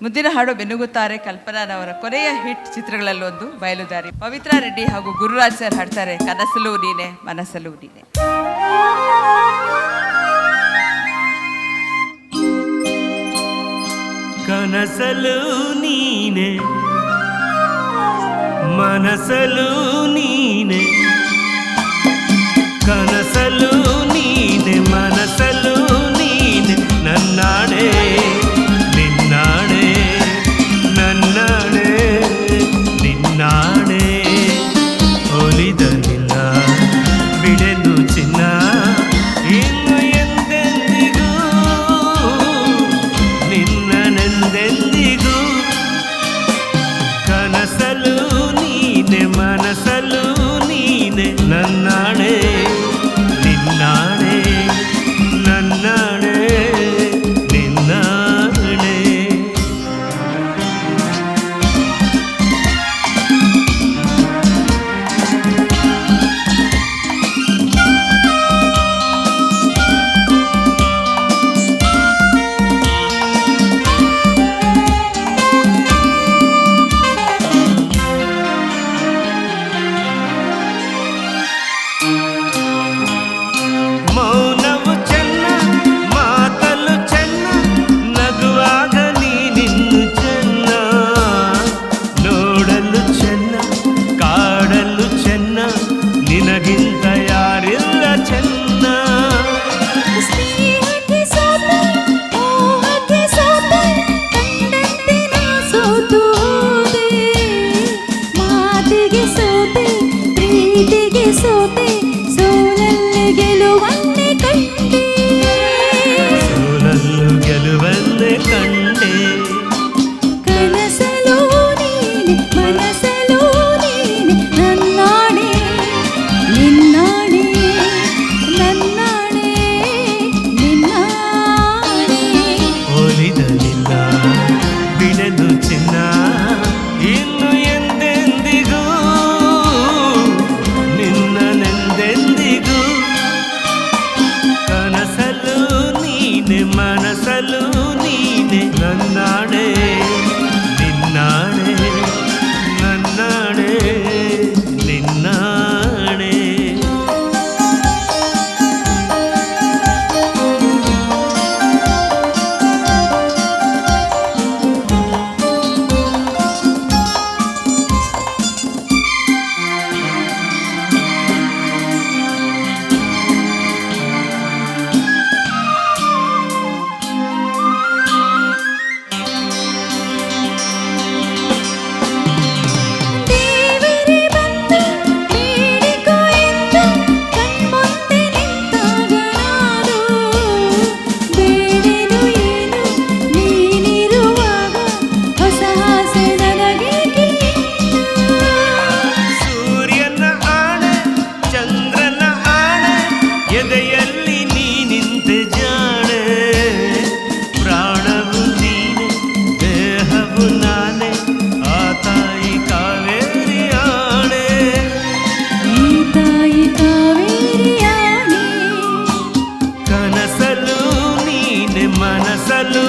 ಮುಂದಿನ ಹಾಡು ಬೆನ್ನುಗುತ್ತಾರೆ ಕಲ್ಪನಾನವರ ಕೊನೆಯ ಹಿಟ್ ಚಿತ್ರಗಳಲ್ಲೊಂದು, ಬಯಲುದಾರಿ. ಪವಿತ್ರ ರೆಡ್ಡಿ ಹಾಗೂ ಗುರುರಾಜ್ ಸರ್ ಹಾಡ್ತಾರೆ, ಕನಸಲು ನೀನೆ, ಮನಸಲು ನೀನೆ. ಕನಸಲು ನೀನೆ, ಮನಸಲು ನೀನೆ, ಕನಸಲು ನಿನಗಿಲ್ಲ ಪ್ರಭು ನಾನೇ ಆ ತಾಯಿ ಕಾವೇರಿ ಆಣೆ ಈ ತಾಯಿ ಕಾವೇರಿ ಆಣೆ ಕನಸಲು ನೀನೆ ಮನಸಲು